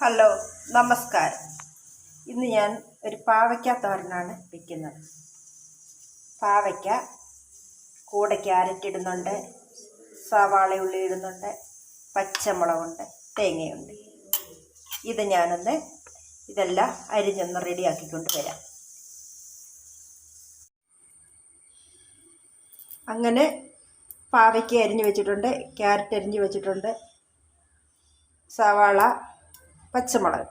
Hello നമസ്കാരം. ഇന്ന് ഞാൻ ഒരു പാവയ്ക്ക തോരനാണ് വയ്ക്കുന്നത് പാവയ്ക്ക കൂടെ ക്യാരറ്റ് ഇടുന്നുണ്ട് സവാള ഉള്ളി ഇടുന്നുണ്ട് പച്ചമുളകുണ്ട് തേങ്ങയുണ്ട്. ഇത് ഞാനൊന്ന് ഇതെല്ലാം അരിഞ്ഞൊന്ന് റെഡിയാക്കിക്കൊണ്ട് വരാം. അങ്ങനെ പാവയ്ക്ക അരിഞ്ഞ് വെച്ചിട്ടുണ്ട് ക്യാരറ്റ് അരിഞ്ഞ് വെച്ചിട്ടുണ്ട് സവാള പച്ചമുളക്.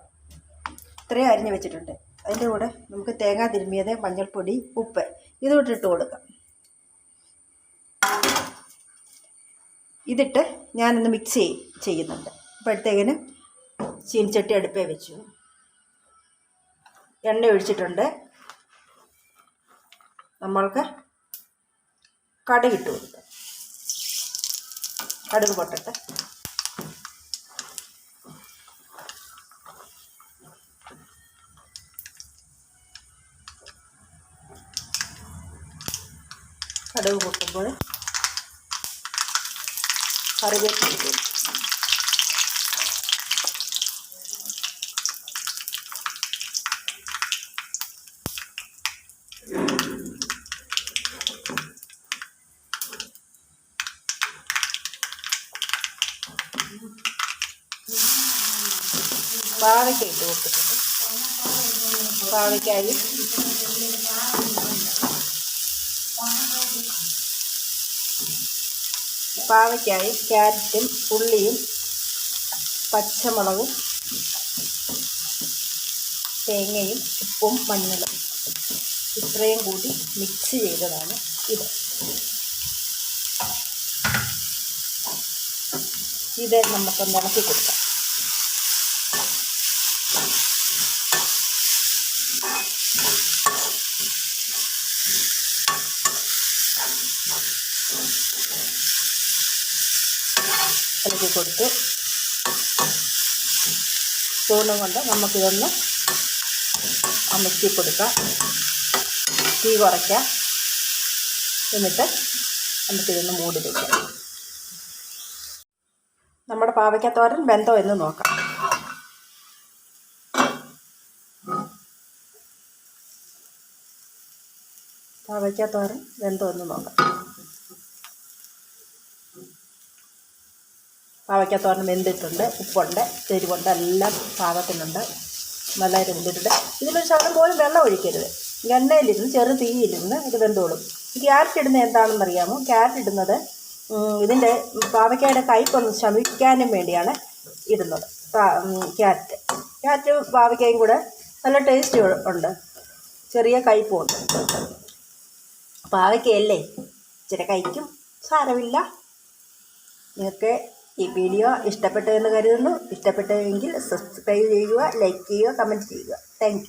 ഇത്രയും അരിഞ്ഞ് വെച്ചിട്ടുണ്ട്. അതിന്റെ കൂടെ നമുക്ക് തേങ്ങ തിരുമ്മിയത് മഞ്ഞൾപ്പൊടി ഉപ്പ്. ഇത് ഇട്ട് കൊടുക്കാം. ഇതിട്ട് ഞാനൊന്ന് മിക്സ് ചെയ് ചെയ്യുന്നുണ്ട്. അപ്പോഴത്തേക്കിന് ചീനിച്ചട്ടി അടുപ്പേ വെച്ചു. എണ്ണ ഒഴിച്ചിട്ടുണ്ട്. നമ്മൾക്ക് കടുക് ഇട്ട് കൊടുക്കാം. കടുക് പൊട്ടട്ടെ. കടുക് പൊട്ടുമ്പോൾ കറിവേപ്പില. പാവയ്ക്ക ഇട്ട് കൊടുത്തിട്ടുണ്ട് പാവയ്ക്കായി പാവയ്ക്കായും ക്യാരറ്റും ഉള്ളിയും പച്ചമുളകും തേങ്ങയും ഉപ്പും മഞ്ഞളും. ഇത്രയും കൂടി മിക്സ് ചെയ്തതാണ് ഇത്. ഇത് നമുക്കൊന്ന് ഇളക്കി കൊടുക്കാം. ഇളക്കി കൊടുത്ത്. സ്പൂണും കൊണ്ട് നമുക്കിതൊന്ന് അമർത്തി കൊടുക്കാം തീ കുറയ്ക്കാം. എന്നിട്ട് നമുക്കിതൊന്ന് മൂടി വയ്ക്കാം നമ്മുടെ പാവയ്ക്കത്തോരൻ ബന്ധം എന്ന് നോക്കാം. പാവയ്ക്കത്തോരൻ ബന്ധം എന്ന് നോക്കാം. പാവയ്ക്കത്തോരൻ വെന്തിട്ടുണ്ട് ഉപ്പുണ്ട് ചെരുവുണ്ട് എല്ലാം പാകത്തിനുണ്ട്. നല്ല വെന്തിട്ടുണ്ട്. ഇതിലൊരു ശകലം പോലും വെള്ളം ഒഴിക്കരുത്. എണ്ണയിലിരുന്ന് ചെറു തീയിലിരുന്ന് ഇത് വെന്തോളും. ക്യാരറ്റ് ഇടുന്നത് എന്താണെന്ന് അറിയാമോ ക്യാരറ്റ് ഇടുന്നത് ഇതിന്റെ പാവയ്ക്കയുടെ കയ്പൊന്ന് ശമിക്കാനും വേണ്ടിയാണ് ഇടുന്നത് ക്യാരറ്റ്. ക്യാരറ്റ് പാവയ്ക്കയും കൂടെ നല്ല ടേസ്റ്റ് ഉണ്ട്. ചെറിയ കയ്പുണ്ട് പാവയ്ക്കയല്ലേ? ഇച്ചിരി കഴിക്കും സാരമില്ല. നിങ്ങൾക്ക് ഈ വീഡിയോ ഇഷ്ടപ്പെട്ടു എന്ന് കരുതുന്നു. ഇഷ്ടപ്പെട്ടെങ്കിൽ സബ്സ്ക്രൈബ് ചെയ്യുക ലൈക്ക് ചെയ്യുക കമന്റ് ചെയ്യുക. താങ്ക്